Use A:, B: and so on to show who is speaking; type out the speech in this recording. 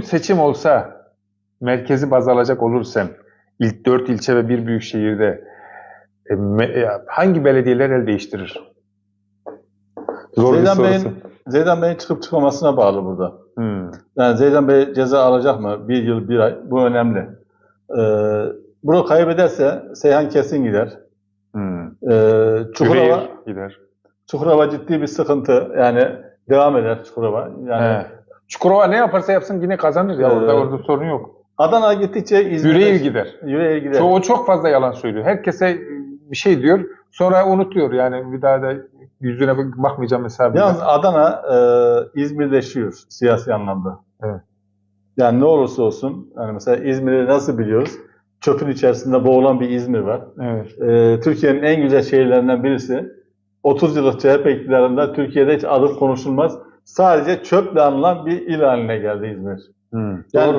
A: seçim olsa, merkezi baz alacak olursam, ilk dört ilçe ve bir büyük şehirde e, me- e, hangi belediyeler el değiştirir? Zor
B: Zeydan. Bey'in Zeydan Bey'in çıkıp çıkmamasına bağlı burada.
A: Hmm.
B: Yani Zeydan Bey ceza alacak mı? Bir yıl, bir ay. Bu önemli. Ee, bunu kaybederse Seyhan kesin gider.
A: Hmm.
B: Ee, Çukurova,
A: gider.
B: Çukurova ciddi bir sıkıntı. Yani devam eder Çukurova. Yani
A: He. Çukurova ne yaparsa yapsın yine kazanır ya.
B: Ee,
A: Orada, orada sorun yok.
B: Adana gittikçe İzmir'e
A: Yüreğir gider.
B: Yüreğir gider.
A: Çoğu çok fazla yalan söylüyor. Herkese bir şey diyor. Sonra unutuyor yani bir daha da yüzüne bakmayacağım hesabı.
B: Yalnız Adana e, İzmirleşiyor siyasi anlamda.
A: Evet.
B: Yani ne olursa olsun, yani mesela İzmir'i nasıl biliyoruz? Çöpün içerisinde boğulan bir İzmir var.
A: Evet.
B: E, Türkiye'nin en güzel şehirlerinden birisi. 30 yıllık CHP iktidarında Türkiye'de hiç adı konuşulmaz. Sadece çöple anılan bir il haline geldi İzmir.
A: Hmm.
B: Yani